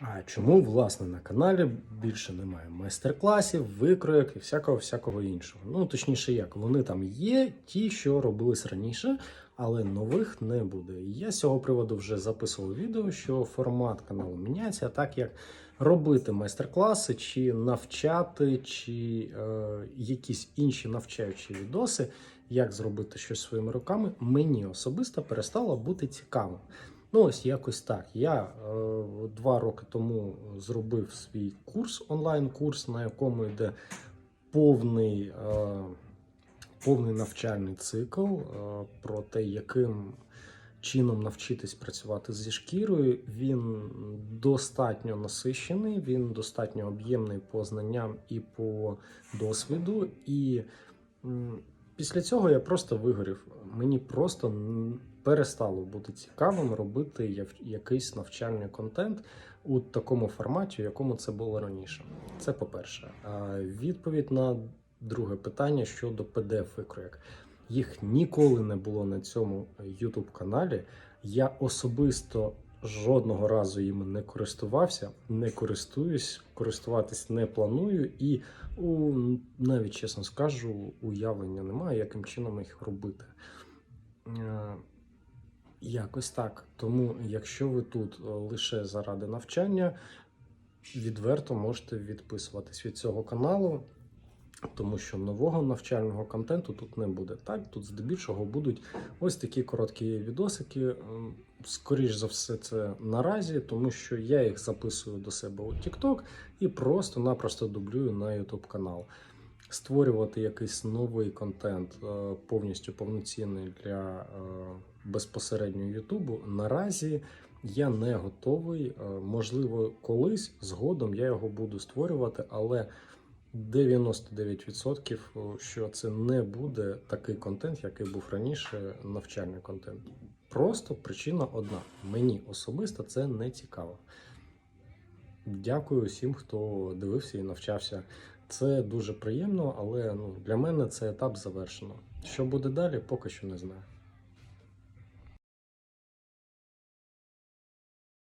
А чому власне на каналі більше немає майстер-класів, викроїк і всякого всякого іншого? Ну точніше, як вони там є, ті, що робились раніше, але нових не буде. Я з цього приводу вже записував відео, що формат каналу міняється, так як робити майстер-класи, чи навчати, чи е, якісь інші навчаючі відоси, як зробити щось своїми руками, мені особисто перестало бути цікавим. Ну, ось якось так. Я е, два роки тому зробив свій курс, онлайн-курс, на якому йде повний, е, повний навчальний цикл е, про те, яким чином навчитись працювати зі шкірою. Він достатньо насищений, він достатньо об'ємний по знанням і по досвіду. І після цього я просто вигорів. Мені просто перестало бути цікавим робити якийсь навчальний контент у такому форматі, у якому це було раніше. Це по-перше. А відповідь на друге питання щодо PDF-викроєк. Їх ніколи не було на цьому YouTube каналі. Я особисто жодного разу їми не користувався, не користуюсь, користуватись не планую, і у, навіть чесно скажу, уявлення немає, яким чином їх робити. Е, Якось так. Тому, якщо ви тут е, лише заради навчання, відверто можете відписуватись від цього каналу, тому що нового навчального контенту тут не буде. Так, тут здебільшого будуть ось такі короткі відосики. Скоріш за все, це наразі, тому що я їх записую до себе у TikTok і просто-напросто дублюю на YouTube канал. Створювати якийсь новий контент е, повністю повноцінний для е, безпосередньо Ютубу наразі я не готовий. Е, Можливо, колись згодом я його буду створювати, але 99% що це не буде такий контент, який був раніше, навчальний контент. Просто причина одна: мені особисто це не цікаво. Дякую всім, хто дивився і навчався. Це дуже приємно, але ну, для мене це етап завершено. Що буде далі, поки що не знаю.